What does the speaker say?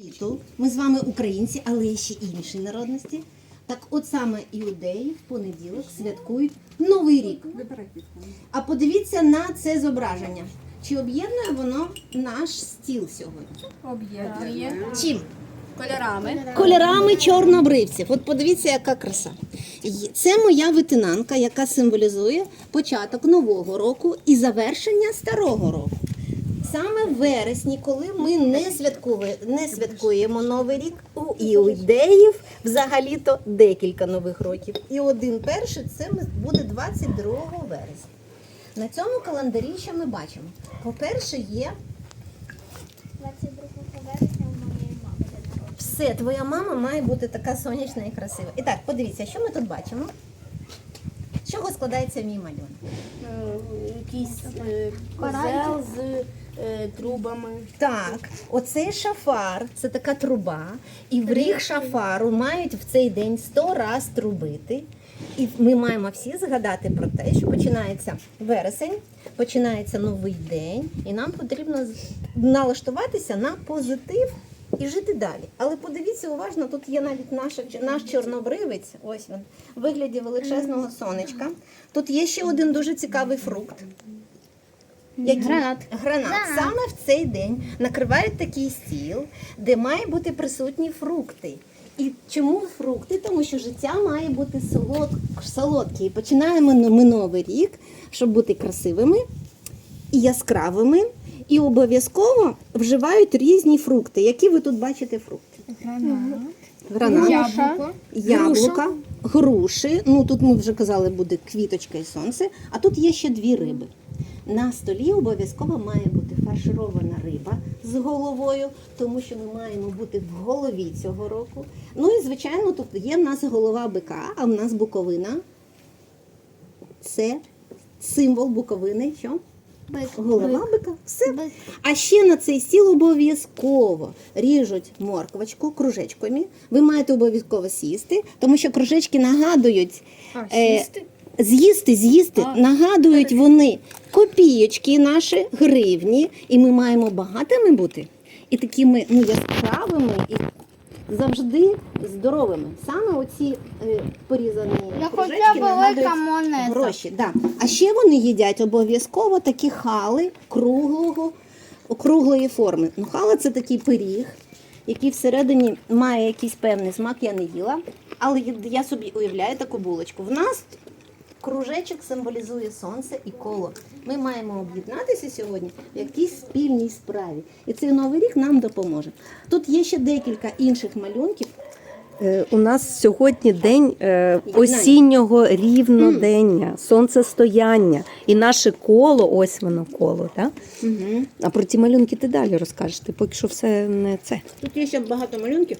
світу. Ми з вами українці, але є ще інші народності. Так от саме іудеї в понеділок святкують Новий рік. А подивіться на це зображення. Чи об'єднує воно наш стіл сьогодні? Об'єднує Чим? кольорами. Кольорами чорнобривців. От подивіться, яка краса. Це моя витинанка, яка символізує початок нового року і завершення старого року. Саме в вересні, коли ми не святкує- не святкуємо Новий рік, у іудеїв взагалі-то декілька нових років. І один перший це буде 22 вересня. На цьому календарі що ми бачимо? По-перше, є 22 вересня у моєї мами. Все, твоя мама має бути така сонячна і красива. І так, подивіться, що ми тут бачимо? З чого складається мій малюнок? Якийсь е, козел з е, трубами. Так, оцей шафар це така труба, і в ріг шафару мають в цей день 100 раз трубити. І ми маємо всі згадати про те, що починається вересень, починається новий день, і нам потрібно налаштуватися на позитив і жити далі. Але подивіться уважно, тут є навіть наша, наш чорнобривець, ось він, в вигляді величезного сонечка. Тут є ще один дуже цікавий фрукт. Який? Гранат. Гранат. Саме в цей день накривають такий стіл, де має бути присутні фрукти. І чому фрукти? Тому що життя має бути солод... солодке. І починаємо ми новий рік, щоб бути красивими і яскравими. І обов'язково вживають різні фрукти. Які ви тут бачите фрукти? Гранат, Яблуко. яблука, груші. Ну тут ми вже казали, буде квіточка і сонце. А тут є ще дві риби. На столі обов'язково має бути фарширована риба з головою, тому що ми маємо бути в голові цього року. Ну і звичайно, тут є в нас голова бика, а в нас буковина. Це символ буковини. Що? Бик. Голова бика. Все. Бик. А ще на цей стіл обов'язково ріжуть морквочку кружечками. Ви маєте обов'язково сісти, тому що кружечки нагадують. е, З'їсти, з'їсти, нагадують вони копійочки наші, гривні, і ми маємо багатими бути і такими ну, яскравими і завжди здоровими. Саме оці е, порізані Я кружечки хоча б нагадують велика монета. гроші. Да. А ще вони їдять обов'язково такі хали круглого, округлої форми. Ну, хала це такий пиріг, який всередині має якийсь певний смак, я не їла. Але я собі уявляю таку булочку. В нас кружечок символізує сонце і коло. Ми маємо об'єднатися сьогодні в якійсь спільній справі. І цей новий рік нам допоможе. Тут є ще декілька інших малюнків. Е, У нас сьогодні день е, осіннього рівнодення, сонцестояння. І наше коло, ось воно коло. Так? Угу. А про ті малюнки ти далі розкажеш. Ти поки що все не це. Тут є ще багато малюнків.